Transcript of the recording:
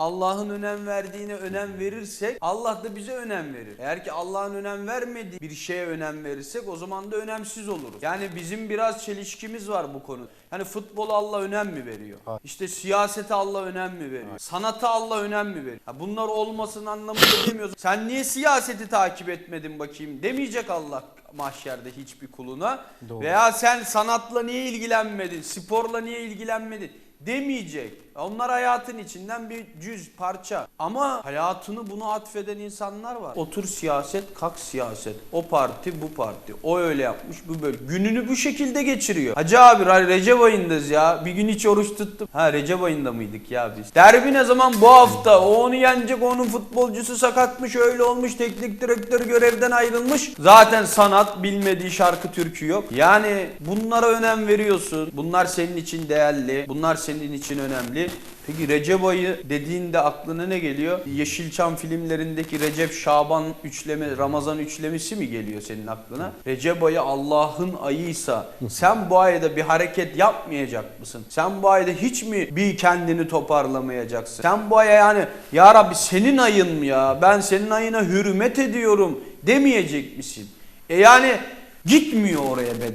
Allah'ın önem verdiğine önem verirsek Allah da bize önem verir. Eğer ki Allah'ın önem vermediği bir şeye önem verirsek o zaman da önemsiz oluruz. Yani bizim biraz çelişkimiz var bu konu. Hani futbola Allah önem mi veriyor? İşte siyasete Allah önem mi veriyor? Sanata Allah önem mi veriyor? Ha bunlar olmasın anlamında demiyoruz. Sen niye siyaseti takip etmedin bakayım demeyecek Allah mahşerde hiçbir kuluna. Doğru. Veya sen sanatla niye ilgilenmedin, sporla niye ilgilenmedin demeyecek. Onlar hayatın içinden bir cüz, parça. Ama hayatını buna atfeden insanlar var. Otur siyaset, kalk siyaset. O parti, bu parti. O öyle yapmış, bu böyle. Gününü bu şekilde geçiriyor. Hacı abi Re- Recep ayındayız ya. Bir gün hiç oruç tuttum. Ha Recep ayında mıydık ya biz? Derbi ne zaman? Bu hafta. O onu yenecek, onun futbolcusu sakatmış, öyle olmuş. Teknik direktör görevden ayrılmış. Zaten sanat, bilmediği şarkı türkü yok. Yani bunlara önem veriyorsun. Bunlar senin için değerli. Bunlar senin için önemli. Peki Recep ayı dediğinde aklına ne geliyor? Yeşilçam filmlerindeki Recep Şaban üçleme, Ramazan üçlemesi mi geliyor senin aklına? Recep ayı Allah'ın ayıysa sen bu ayda bir hareket yapmayacak mısın? Sen bu ayda hiç mi bir kendini toparlamayacaksın? Sen bu aya yani ya Rabbi senin ayın mı ya? Ben senin ayına hürmet ediyorum demeyecek misin? E yani gitmiyor oraya beden.